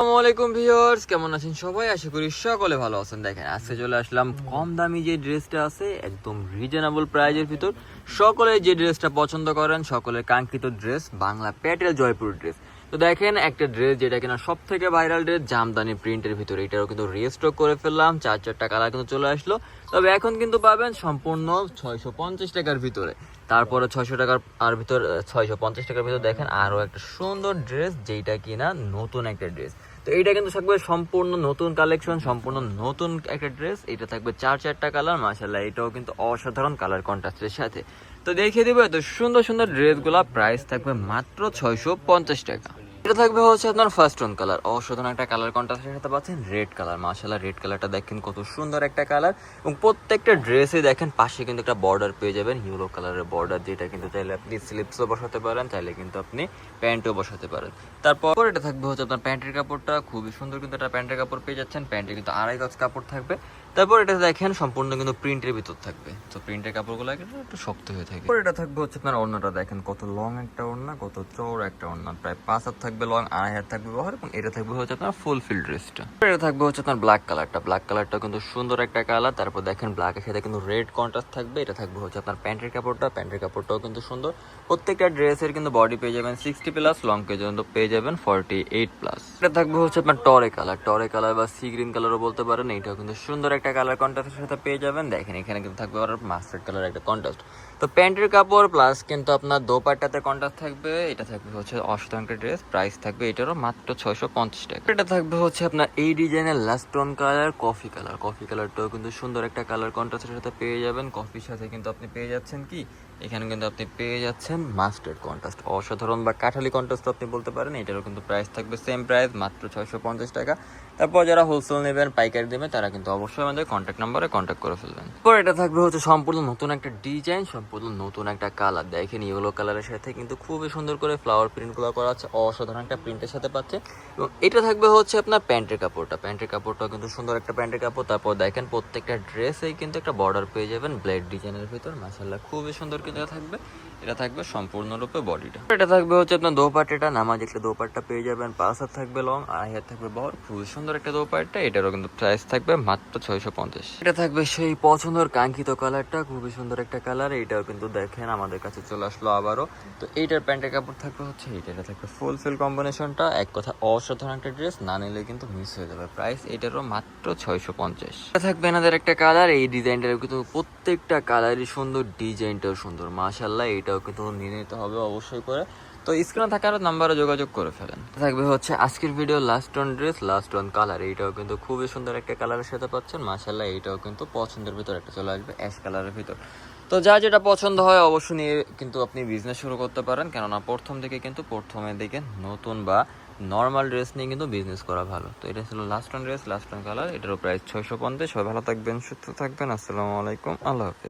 আসসালামু আলাইকুম ভিউয়ার্স কেমন আছেন সবাই? আশা করি সকলে ভালো আছেন। দেখেন, আজকে চলে আসলাম কম দামি যে ড্রেসটা আছে, একদম রিজনেবল প্রাইজের ভিতর। সকলে যে ড্রেসটা পছন্দ করেন, সকলের কাঙ্ক্ষিত ড্রেস, বাংলা প্যাটেল জয়পুর ড্রেস। তো দেখেন একটা ড্রেস যেটা কিনা সব থেকে ভাইরাল ড্রেস জামদানি প্রিন্টের ভিতরে। এটাও কিন্তু রিস্টক করে ফেললাম, চার চারটা কালার কিন্তু চলে আসলো। তবে এখন কিন্তু পাবেন সম্পূর্ণ ছয়শো পঞ্চাশ টাকার ভিতরে। তারপরে ছয়শো টাকার আর ভিতর ছয়শো পঞ্চাশ টাকার ভিতর দেখেন আরও একটা সুন্দর ড্রেস যেটা কিনা নতুন একটা ড্রেস তো এইটা কিন্তু থাকবে সম্পূর্ণ নতুন কালেকশন সম্পূর্ণ নতুন একটা ড্রেস এটা থাকবে চার চারটা কালার মাসাল্লাহ এটাও কিন্তু অসাধারণ কালার কন্ট্রাস্টের সাথে। তো দেখিয়ে দিব এত সুন্দর সুন্দর ড্রেসগুলা প্রাইস থাকবে মাত্র ছয়শো পঞ্চাশ টাকা। এটা থাকবে হচ্ছে আপনার ফার্স্ট টোন কালার অসাধারণ একটা কালার কন্ট্রাস্টের সাথে পাচ্ছেন রেড কালার মাশাল্লাহ রেড কালারটা দেখেন কত সুন্দর একটা কালার এবং প্রত্যেকটা ড্রেসে দেখেন, পাশে কিন্তু একটা বর্ডার পেয়ে যাবেন ইউলো কালারের বর্ডার যেটা কিন্তু চাইলে আপনি স্লিপসও বসাতে পারেন, চাইলে কিন্তু আপনি প্যান্টও বসাতে পারেন। তারপর এটা থাকবে হচ্ছে আপনার প্যান্টের কাপড়টা। খুবই সুন্দর কিন্তু একটা প্যান্টের কাপড় পেয়ে যাচ্ছেন। প্যান্টে কিন্তু আড়াই গজ কাপড় থাকবে। তারপর এটা দেখেন সম্পূর্ণ কিন্তু প্রিন্টের ভিতর থাকবে। তো প্রিন্টের কাপড়গুলো একটু শক্ত হয়ে থাকে। তারপর এটা থাকবে হচ্ছে আপনার অন্যটা দেখেন, কত লং একটা ওড়না, কত চৌড় একটা ওড়না, প্রায় পাঁচ হাত থাকবে লং আড়াই হাত থাকবে বহর, এবং এটা থাকবে হচ্ছে আপনার ফুল ফিল ড্রেসটা এটা থাকবে হচ্ছে আপনার ব্ল্যাক কালারটা ব্ল্যাক কালারটা কিন্তু সুন্দর একটা কালার তারপর দেখেন ব্ল্যাকের সাথে কিন্তু রেড কন্ট্রাস্ট থাকবে। এটা থাকবে হচ্ছে আপনার প্যান্টের কাপড়টা। প্যান্টের কাপড়টাও কিন্তু সুন্দর। প্রত্যেকটা ড্রেসের কিন্তু বডি পেয়ে যাবেন সিক্সটি প্লাস লং পর্যন্ত পেয়ে যাবেন ফর্টি এইট প্লাস এটা থাকবে হচ্ছে আপনার টরে কালার টরে কালার বা সি গ্রিন কালারও বলতে পারেন। এটাও কিন্তু সুন্দর একটা কালার কন্ট্রাস্টের সাথে পেয়ে যাবেন। দেখেন, এখানে কিন্তু থাকবে আবার মাস্টার্ড কালার একটা কন্ট্রাস্ট তো প্যান্টের কাপড় প্লাস কিন্তু আপনার দোপাট্টাতে কন্ট্রাস্ট থাকবে। এটা থাকবে হচ্ছে অসাধারণ ড্রেস প্রাইস থাকবে এটারও মাত্র ছয়শো পঞ্চাশ টাকা। এটা থাকবে হচ্ছে আপনার এই ডিজাইনের last one colour coffee colour coffee কালারটাও কিন্তু সুন্দর একটা কালার কন্ট্রাস্টের সাথে পেয়ে যাবেন। কফির সাথে কিন্তু আপনি পেয়ে যাচ্ছেন কি? এখানে কিন্তু আপনি পেয়ে যাচ্ছেন মাস্টার্ড কন্ট্রাস্ট। অসাধারণ বা কাঠালি কন্ট্রাস্ট আপনি বলতে পারেন, এটারও কিন্তু প্রাইস থাকবে সেম প্রাইস মাত্র ছয়শো পঞ্চাশ টাকা। তারপর যারা হোলসেল নেবেন, পাইকারি দেবেন, তারা কিন্তু অবশ্যই আমাদের কন্ট্যাক্ট নাম্বারে কন্ট্যাক্ট করে ফেলবেন। তারপর এটা থাকবে হচ্ছে সম্পূর্ণ নতুন একটা ডিজাইন সম্পূর্ণ নতুন একটা কালার দেখেন ইয়েলো কালারের সাথে কিন্তু খুবই সুন্দর করে ফ্লাওয়ার প্রিন্টগুলো করা আছে, অসাধারণ একটা প্রিন্টের সাথে পাচ্ছে। এবং এটা থাকবে হচ্ছে আপনার প্যান্টের কাপড়টা। প্যান্টের কাপড়টাও কিন্তু সুন্দর একটা প্যান্টের কাপড়। তারপর দেখেন প্রত্যেকটা ড্রেসেই কিন্তু একটা বর্ডার পেয়ে যাবেন ব্লেড ডিজাইনের ভিতর। মাসাল্লাহ খুবই সুন্দর কিন্তু থাকবে। এটা থাকবে সম্পূর্ণরূপে বডিটা। এটা থাকবে হচ্ছে আপনার দোপাট্টাটা নামাজ একটা দোপাট্টা পেয়ে যাবেন পাঁচ হাত থাকবে লং আড়াই হাত থাকবে বহর খুবই সুন্দর একটা দোপাট্টা এটারও কিন্তু প্রাইস থাকবে মাত্র ছয়শো পঞ্চাশ। এটা থাকবে সেই পছন্দের কাঙ্ক্ষিত কালারটা খুবই সুন্দর একটা কালার এটাও কিন্তু দেখেন আমাদের কাছে চলে আসলো আবারও। তো এইটার প্যান্টের কাপড় থাকবে হচ্ছে এইটা এটা থাকবে ফুল ফিল কম্বিনেশনটা এক কথা অসাধারণ একটা ড্রেস না নিলে কিন্তু মিস হয়ে যাবে। প্রাইস এটারও মাত্র ছয়শো পঞ্চাশ। এটা থাকবে এনাদের একটা কালার এই ডিজাইনটার কিন্তু প্রত্যেকটা কালারই সুন্দর ডিজাইনটাও সুন্দর মাশাল্লাহ এটাও কিন্তু নিয়ে নিতে হবে অবশ্যই করে। তো স্ক্রিনে থাকার নাম্বারে যোগাযোগ করে ফেলেন। থাকবে হচ্ছে আজকের video last one dress last one colour এইটাও কিন্তু খুবই সুন্দর একটা কালারের সাথে পাচ্ছেন। মাশাল্লাহ এইটাও কিন্তু পছন্দের ভিতর একটা চলে আসবে অ্যাশ কালারের ভিতর। তো যা যেটা পছন্দ হয় অবশ্যই নিয়ে কিন্তু আপনি বিজনেস শুরু করতে পারেন। কেননা প্রথম দিকে কিন্তু প্রথমের দিকে নতুন বা নর্মাল ড্রেস নিয়ে কিন্তু বিজনেস করা ভালো। তো এটা ছিল last one dress last one colour এটারও প্রাইস ছয়শো পঞ্চাশ। সবাই ভালো থাকবেন, সুস্থ থাকবেন। আসসালামু আলাইকুম। আল্লাহ হাফিজ।